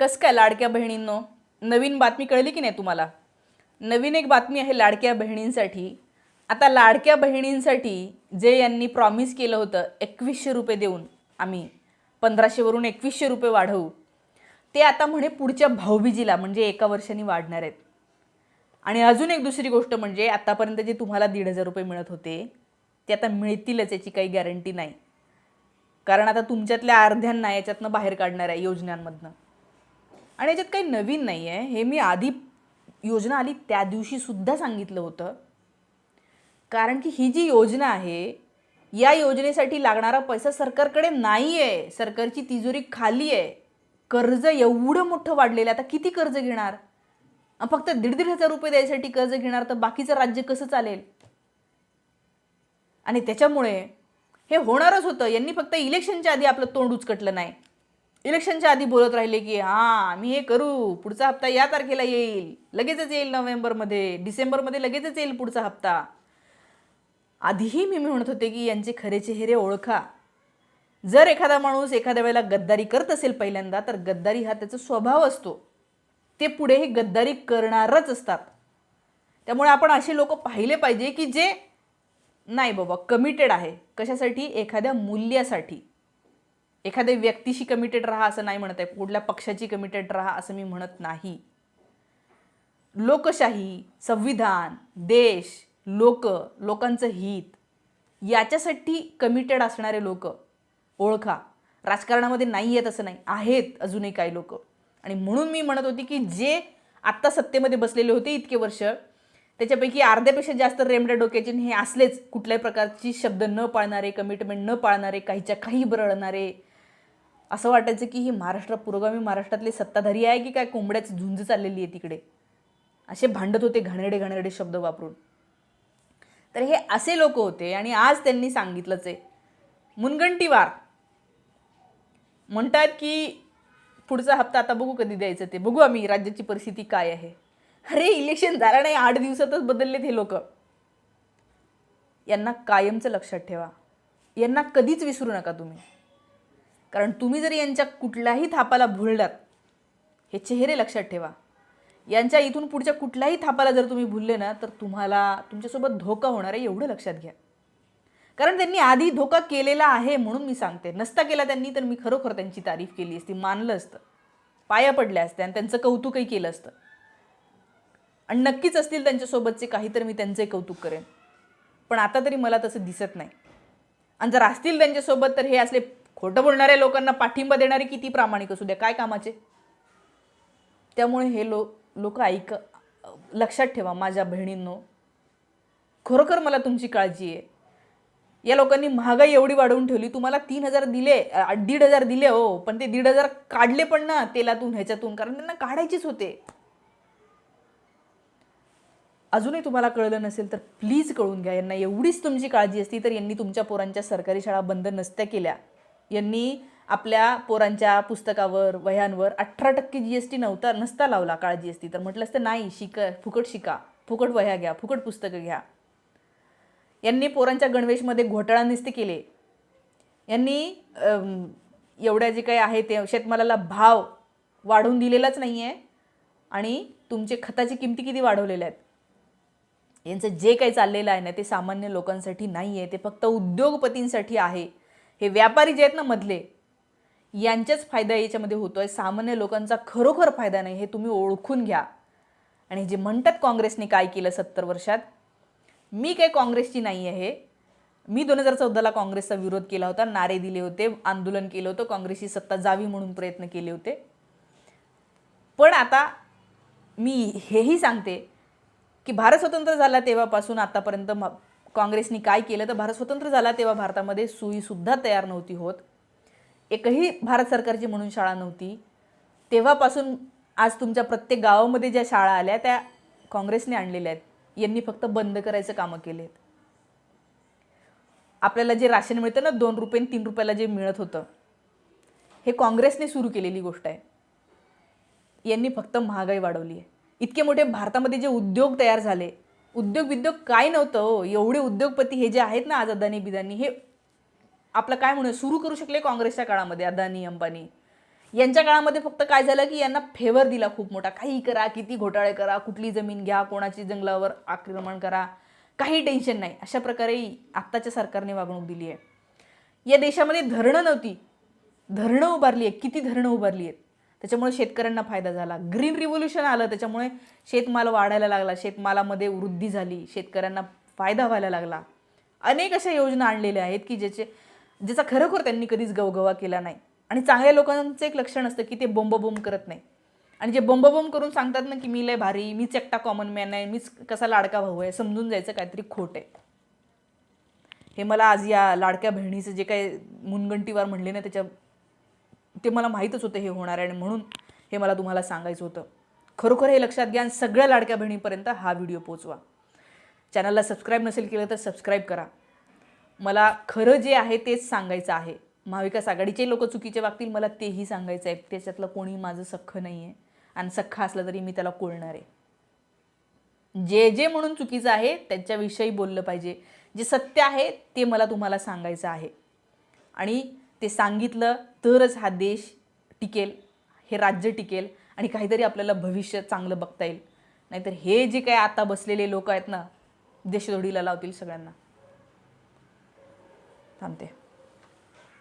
कस काय लाडक्या बहिणींनो? नवीन बातमी कळली की नाही तुम्हाला? नवीन एक बातमी आहे लाडक्या बहिणींसाठी. आता लाडक्या बहिणींसाठी जे यांनी प्रॉमिस केलं होतं एकवीसशे रुपये देऊन आम्ही पंधराशेवरून एकवीसशे रुपये वाढवू. ते आता म्हणे पुढच्या भाऊबीजीला म्हणजे एका वर्षांनी वाढणार आहेत. आणि अजून एक दुसरी गोष्ट म्हणजे आत्तापर्यंत जे तुम्हाला दीड हजार रुपये मिळत होते ते आता मिळतीलच याची काही गॅरंटी नाही. कारण आता तुमच्यातल्या अर्ध्यांना याच्यातनं बाहेर काढणार आहे योजनांमधनं. आणि याच्यात काही नवीन नाही आहे हे मी आधी योजना आली त्या दिवशी सुद्धा सांगितलं होतं. कारण की ही जी योजना आहे या योजनेसाठी लागणारा पैसा सरकारकडे नाही आहे सरकारची तिजोरी खाली आहे. कर्ज एवढं मोठं वाढलेलं आहे. आता किती कर्ज घेणार? फक्त दीड दीड हजार रुपये द्यायसाठी कर्ज घेणार तर बाकीचं राज्य कसं चालेल? आणि त्याच्यामुळे हे होणारच होतं. यांनी फक्त इलेक्शनच्या आधी आपलं तोंड उचकटलं नाही. इलेक्शनच्या आधी बोलत राहिले की हां मी हे करू पुढचा हप्ता या तारखेला येईल. लगेचच येईल नोव्हेंबरमध्ये. डिसेंबरमध्ये लगेचच येईल पुढचा हप्ता. आधीही मी म्हणत होते की यांचे खरे चेहरे ओळखा. जर एखादा माणूस एखाद्या वेळेला गद्दारी करत असेल पहिल्यांदा तर गद्दारी हा त्याचा स्वभाव असतो. ते पुढेही गद्दारी करणारच असतात. त्यामुळे आपण असे लोक पाहिले पाहिजे की जे नाही बाबा कमिटेड आहे. कशासाठी? एखाद्या मूल्यासाठी. एखाद्या व्यक्तीशी कमिटेड राहा असं नाही म्हणत आहे. कुठल्या पक्षाची कमिटेड राहा असं मी म्हणत नाही. लोकशाही संविधान देश लोक लोकांचं हित याच्यासाठी कमिटेड असणारे लोक ओळखा. राजकारणामध्ये नाही आहेत असं नाही. आहेत अजूनही काही लोक. आणि म्हणून मी म्हणत होती की जे आत्ता सत्तेमध्ये बसलेले होते इतके वर्ष त्याच्यापैकी अर्ध्यापेक्षा जास्त रेमड्या डोक्याचे हे असलेच कुठल्याही प्रकारची शब्द न पाळणारे कमिटमेंट न पाळणारे काहीच्या काही बरळणारे असं वाटायचं की ही महाराष्ट्र पुरोगामी महाराष्ट्रातले सत्ताधारी आहे की काय कोंबड्याची झुंज चाललेली आहे तिकडे? असे भांडत होते घाणेरडे घाणेरडे शब्द वापरून. तर हे असे लोक होते आणि आज त्यांनी सांगितलंच आहे. मुनगंटीवार म्हणतात की पुढचा हप्ता आता बघू कधी द्यायचं ते. बघू आम्ही राज्याची परिस्थिती काय आहे. अरे इलेक्शन झालं नाही आठ दिवसातच बदललेत हे लोक. यांना कायमचं लक्षात ठेवा. यांना कधीच विसरू नका तुम्ही. कारण तुम्ही जर यांच्या कुठल्याही थापाला भुललात हे चेहरे लक्षात ठेवा. यांच्या इथून पुढच्या कुठल्याही थापाला जर तुम्ही भुलले ना तर तुम्हाला तुमच्यासोबत धोका होणार आहे एवढं लक्षात घ्या. कारण त्यांनी आधी धोका केलेला आहे म्हणून मी सांगते. नसता केला त्यांनी तर मी खरोखर त्यांची तारीफ केली असती मानलं असतं. पाया पडल्या असत्या आणि त्यांचं कौतुकही केलं असतं. आणि नक्कीच असतील त्यांच्यासोबतचे काही तर मी त्यांचंही कौतुक करेन. पण आता तरी मला तसं दिसत नाही. आणि जर असतील त्यांच्यासोबत तर हे असले खोटं बोलणाऱ्या लोकांना पाठिंबा देणारे किती प्रामाणिक असू द्या काय कामाचे? त्यामुळे हे लो लोक ऐक लक्षात ठेवा माझ्या बहिणींनो. खरोखर मला तुमची काळजी आहे. या लोकांनी महागाई एवढी वाढवून ठेवली तुम्हाला तीन हजार दिले दीड हजार दिले हो पण ते दीड हजार काढले पण ना तेलातून ह्याच्यातून कारण त्यांना काढायचेच होते. अजूनही तुम्हाला कळलं नसेल तर प्लीज कळून घ्या. यांना एवढीच तुमची काळजी असती तर यांनी तुमच्या पोरांच्या सरकारी शाळा बंद नसत्या केल्या. यांनी आपल्या पोरांच्या पुस्तकावर वह्यांवर अठरा टक्के जी एस टी नव्हता नसता लावला काळ जी एस टी तर म्हटलं असतं नाही शिक फुकट शिका फुकट वह्या घ्या फुकट पुस्तकं घ्या. यांनी पोरांच्या गणवेशमध्ये घोटाळा निस्ते केले. यांनी एवढ्या जे काही आहे ते शेतमालाला भाव वाढवून दिलेलाच नाही आहे आणि तुमचे खताची किमती किती वाढवलेल्या आहेत? यांचं जे काही चाललेलं आहे ना ते सामान्य लोकांसाठी नाही आहे ते फक्त उद्योगपतींसाठी आहे. हे व्यापारी जे आहेत ना मधले यांच्याच फायदा याच्यामध्ये होतो आहे सामान्य लोकांचा खरोखर फायदा नाही हे तुम्ही ओळखून घ्या. आणि जे म्हणतात काँग्रेसने काय केलं सत्तर वर्षात मी काही काँग्रेसची नाही आहे. मी दोन हजार चौदाला काँग्रेसचा विरोध केला होता नारे दिले होते आंदोलन केलं होतं काँग्रेसची सत्ता जावी म्हणून प्रयत्न केले होते. पण आता मी हेही सांगते की भारत स्वतंत्र झाला तेव्हापासून आतापर्यंत काँग्रेसनी काय केलं तर भारत स्वतंत्र झाला तेव्हा भारतामध्ये सुईसुद्धा तयार नव्हती होत. एकही भारत सरकारची म्हणून शाळा नव्हती. तेव्हापासून आज तुमच्या प्रत्येक गावामध्ये ज्या शाळा आल्या त्या काँग्रेसने आणलेल्या आहेत. यांनी फक्त बंद करायचं कामं केले आहेत. आपल्याला जे राशन मिळतं ना दोन रुपये तीन रुपयाला जे मिळत होतं हे काँग्रेसने सुरू केलेली गोष्ट आहे. यांनी फक्त महागाई वाढवली आहे. इतके मोठे भारतामध्ये जे उद्योग तयार झाले उद्योग विद्योग काय नव्हतं हो. एवढे उद्योगपती हे जे आहेत ना आज अदानी बिदानी हे आपलं काय म्हणू सुरू करू शकले काँग्रेसच्या काळामध्ये अदानी अंबानी. यांच्या काळामध्ये फक्त काय झालं की यांना फेवर दिला खूप मोठा. काही करा किती घोटाळे करा कुठली जमीन घ्या कोणाची जंगलावर आक्रमण करा. काही टेन्शन नाही. अशा प्रकारे आत्ताच्या सरकारने वागणूक दिली आहे. या देशामध्ये धरणं नव्हती. धरणं उभारली आहेत. किती धरणं उभारली आहेत? त्याच्यामुळे शेतकऱ्यांना फायदा झाला. ग्रीन रिव्होल्युशन आलं त्याच्यामुळे शेतमाल वाढायला लागला शेतमालामध्ये वृद्धी झाली शेतकऱ्यांना फायदा व्हायला लागला. अनेक अशा योजना आणलेल्या आहेत की ज्याचे ज्याचा खरोखर त्यांनी कधीच गवगवा केला नाही. आणि चांगल्या लोकांचं एक लक्षण असतं की ते बोंबबोंब करत नाही. आणि जे बोंबबोंब करून सांगतात ना की मी लय भारी मीच एकटा कॉमन मॅन आहे मीच कसा लाडका भाऊ आहे समजून जायचं काहीतरी खोट आहे. हे मला आज या लाडक्या बहिणीचं जे काही मुनगंटीवार म्हणले ना त्याच्या ते मला माहीतच होतं हे होणार आहे आणि म्हणून हे मला तुम्हाला सांगायचं होतं. खरोखर हे लक्षात घ्या आणि सगळ्या लाडक्या बहिणीपर्यंत हा व्हिडिओ पोचवा चॅनलला सबस्क्राईब नसेल केलं तर सबस्क्राईब करा. मला खरं जे आहे तेच सांगायचं आहे. महाविकास आघाडीचे लोक चुकीचे वागतील मला तेही सांगायचं आहे. त्याच्यातलं कोणी माझं सख्ख नाही आहे आणि सख्खा असलं तरी मी त्याला कोळणार आहे. जे जे म्हणून चुकीचं आहे त्यांच्याविषयी बोललं पाहिजे. जे सत्य आहे ते मला तुम्हाला सांगायचं आहे. आणि ते सांगितलं तरच हा देश टिकेल हे राज्य टिकेल आणि काहीतरी आपल्याला भविष्य चांगलं बघता येईल. नाहीतर हे जे काय आता बसलेले लोक आहेत ना देशदोडीला लावतील सगळ्यांना. थांबते.